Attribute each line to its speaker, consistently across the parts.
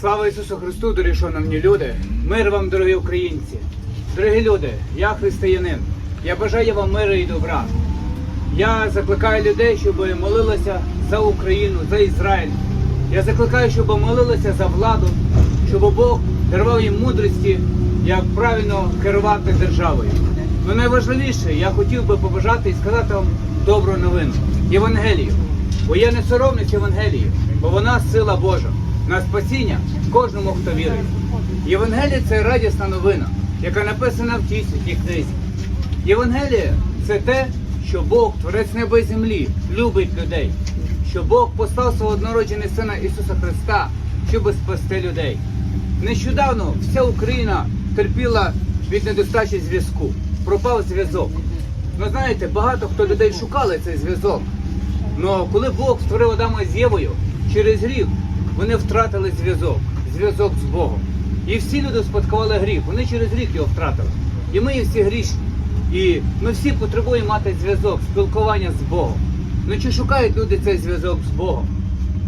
Speaker 1: Слава Ісусу Христу, дорогі шановні люди! Мир вам, дорогі українці! Дорогі люди, я християнин. Я бажаю вам миру і добра. Я закликаю людей, щоб молилися за Україну, за Ізраїль. Я закликаю, щоб молилися за владу, щоб Бог дарував їм мудрості, як правильно керувати державою. Ну найважливіше, я хотів би побажати і сказати вам добру новину Євангелію. Бо я не соромлюсь Євангелії, бо вона сила Божа на спасіння кожному, хто вірує. Євангелія це радісна новина, яка написана в тій святій книзі. Євангелія це те, що Бог, Творець неба і землі, любить людей, що Бог послав свого однородженого Сина Ісуса Христа, щоб спасти людей. Нещодавно вся Україна терпіла від недостачі зв'язку, пропав зв'язок. Ну знаєте, багато хто людей шукали цей зв'язок. Ну коли Бог створив Адама з Євою, через гріх вони втратили зв'язок, зв'язок з Богом. І всі люди спадкували гріх, вони через гріх його втратили. І ми всі грішні. І ми всі потребуємо мати зв'язок, спілкування з Богом. Ну чи шукають люди цей зв'язок з Богом?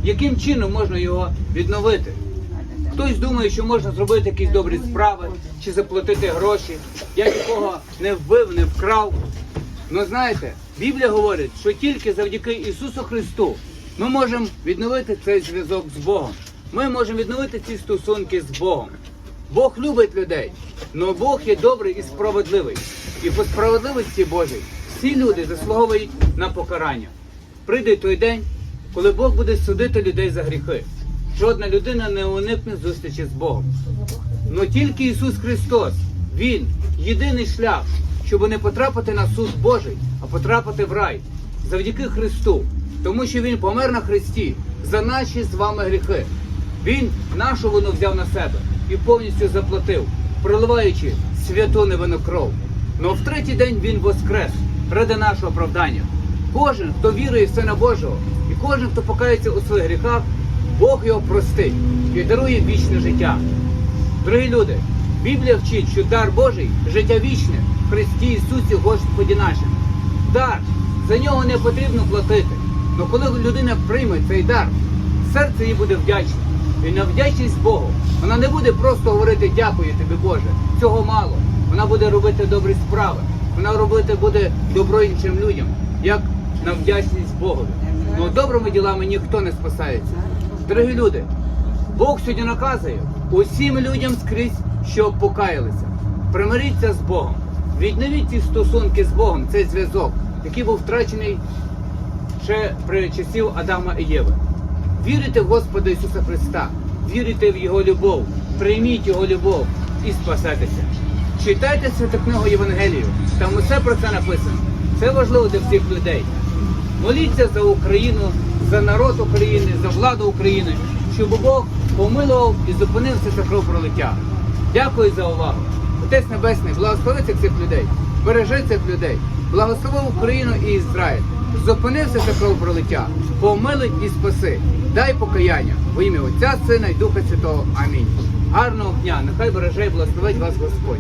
Speaker 1: Яким чином можна його відновити? Хтось думає, що можна зробити якісь добрі справи чи заплатити гроші. Я нікого не вбив, не вкрав. Ну знаєте, Біблія говорить, що тільки завдяки Ісусу Христу ми можемо відновити цей зв'язок з Богом. Ми можемо відновити ці стосунки з Богом. Бог любить людей, але Бог є добрий і справедливий. І по справедливості Божій всі люди заслуговують на покарання. Прийде той день, коли Бог буде судити людей за гріхи. Жодна людина не уникне зустрічі з Богом. Но тільки Ісус Христос, Він єдиний шлях, щоб не потрапити на суд Божий, а потрапити в рай завдяки Христу, тому що Він помер на Христі за наші з вами гріхи. Він нашу вину взяв на себе і повністю заплатив, проливаючи святу невинну кров. Но в третій день Він воскрес ради нашого оправдання. Кожен, хто вірує в Сина Божого, і кожен, хто покається у своїх гріхах, Бог його простить і дарує вічне життя. Дорогі люди, Біблія вчить, що дар Божий життя вічне в Христі Ісусі Господі нашим. Дар, за нього не потрібно платити. Але коли людина прийме цей дар, серце їй буде вдячне. І на вдячність Богу вона не буде просто говорити дякую тобі, Боже. Цього мало. Вона буде робити добрі справи. Вона робити буде добро іншим людям, як на вдячність Богові. Ну добрими ділами ніхто не спасається. Дорогі люди, Бог сьогодні наказує усім людям скрізь, щоб покаялися. Примиріться з Богом. Відновіть ці стосунки з Богом, цей зв'язок, який був втрачений ще при часів Адама і Єви. Вірите в Господа Ісуса Христа, вірите в Його любов, прийміть Його любов і спасетеся. Читайте святу книгу Євангелію, там усе про це написано. Це важливо для всіх людей. Моліться за Україну, за народ України, за владу України, щоб Бог помилував і зупинив все це кровопролиття. Дякую за увагу. Отець Небесний, благослови цих людей, бережи цих людей, благослови Україну і Ізраїль. Зупинився це кровопролиття, помили і спаси. Дай покаяння во ім'я Отця, Сина і Духа Святого. Амінь. Гарного дня! Нехай береже і благословить вас Господь.